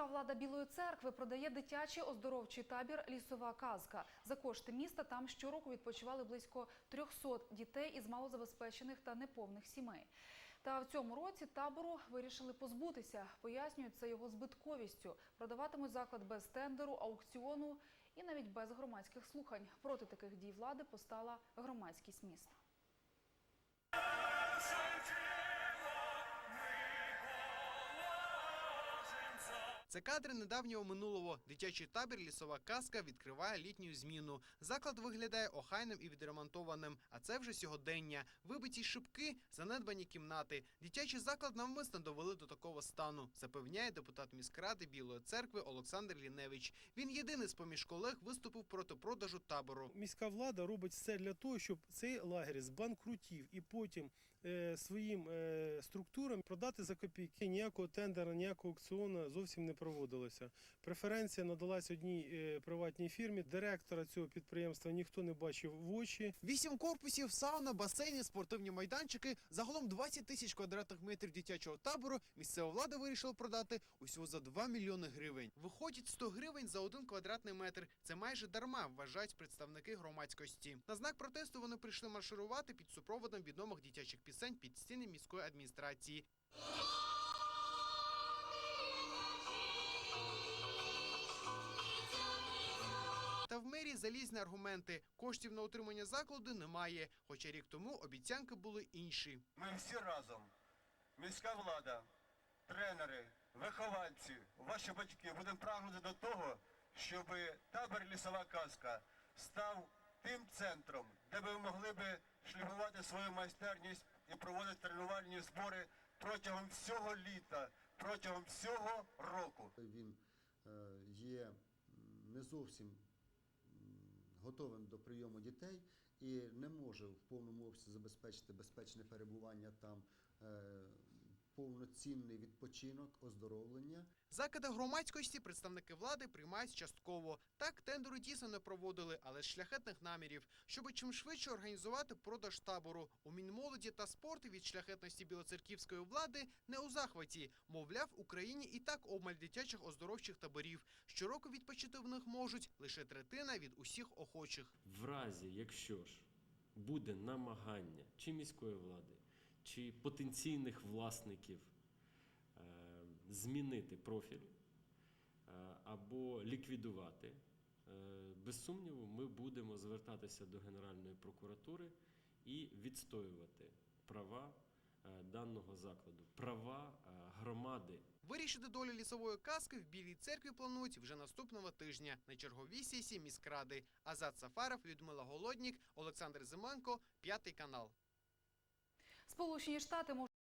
Міська влада Білої церкви продає дитячий оздоровчий табір Лісова казка. За кошти міста там щороку відпочивали близько 300 дітей із малозабезпечених та неповних сімей. Та в цьому році табору вирішили позбутися. Пояснюють це його збитковістю. Продаватимуть заклад без тендеру, аукціону і навіть без громадських слухань. Проти таких дій влади постала громадськість міста. Це кадри недавнього минулого. Дитячий табір Лісова казка відкриває літню зміну. Заклад виглядає охайним і відремонтованим. А це вже сьогодення. Вибиті шибки, занедбані кімнати. Дитячий заклад навмисно довели до такого стану, запевняє депутат міськради Білої церкви Олександр Ліневич. Він єдиний з поміж колег виступив проти продажу табору. Міська влада робить все для того, щоб цей лагерь збанкрутів і потім е, своїм е, структурам продати за копійки. Ніякого тендера, ніякого аукціону зовсім не проводилося. Преференція надалась одній е, приватній фірмі. Директора цього підприємства ніхто не бачив в очі. Вісім корпусів, сауна, басейни, спортивні майданчики. Загалом 20 тисяч квадратних метрів дитячого табору місцева влада вирішила продати усього за 2 мільйони гривень. Виходить 100 гривень за один квадратний метр. Це майже дарма, вважають представники громадськості. На знак протесту вони прийшли марширувати під супроводом відомих дитячих пісень під стіни міської адміністрації. В мерії залізні аргументи. Коштів на утримання закладу немає. Хоча рік тому обіцянки були інші. Ми всі разом, міська влада, тренери, вихованці, ваші батьки будемо прагнути до того, щоб табор лісова казка став тим центром, де ви могли би шліфувати свою майстерність і проводити тренувальні збори протягом всього літа, протягом всього року. Він е, є не зовсім готовим до прийому дітей і не може в повному обсязі забезпечити безпечне перебування там, е, повноцінний відпочинок, оздоровлення. Закиди громадськості представники влади приймають частково. Так тендери дійсно не проводили, але з шляхетних намірів, щоб чим швидше організувати продаж табору. У Мінмолоді та спорту від шляхетності білоцерківської влади не у захваті. Мовляв, в Україні і так обмаль дитячих оздоровчих таборів. Щороку відпочити в них можуть лише третина від усіх охочих. В разі, якщо ж буде намагання чи міської влади, чи потенційних власників змінити профіль е, або ліквідувати, е, без сумніву, ми будемо звертатися до Генеральної прокуратури і відстоювати права е, даного закладу, права громади Вирішити долю лісової казки в Білій церкві планують вже наступного тижня на черговій сесії міськради. Азат Сафаров, Людмила Голоднік, Олександр Зименко, п'ятий канал. Сполучені Штати можуть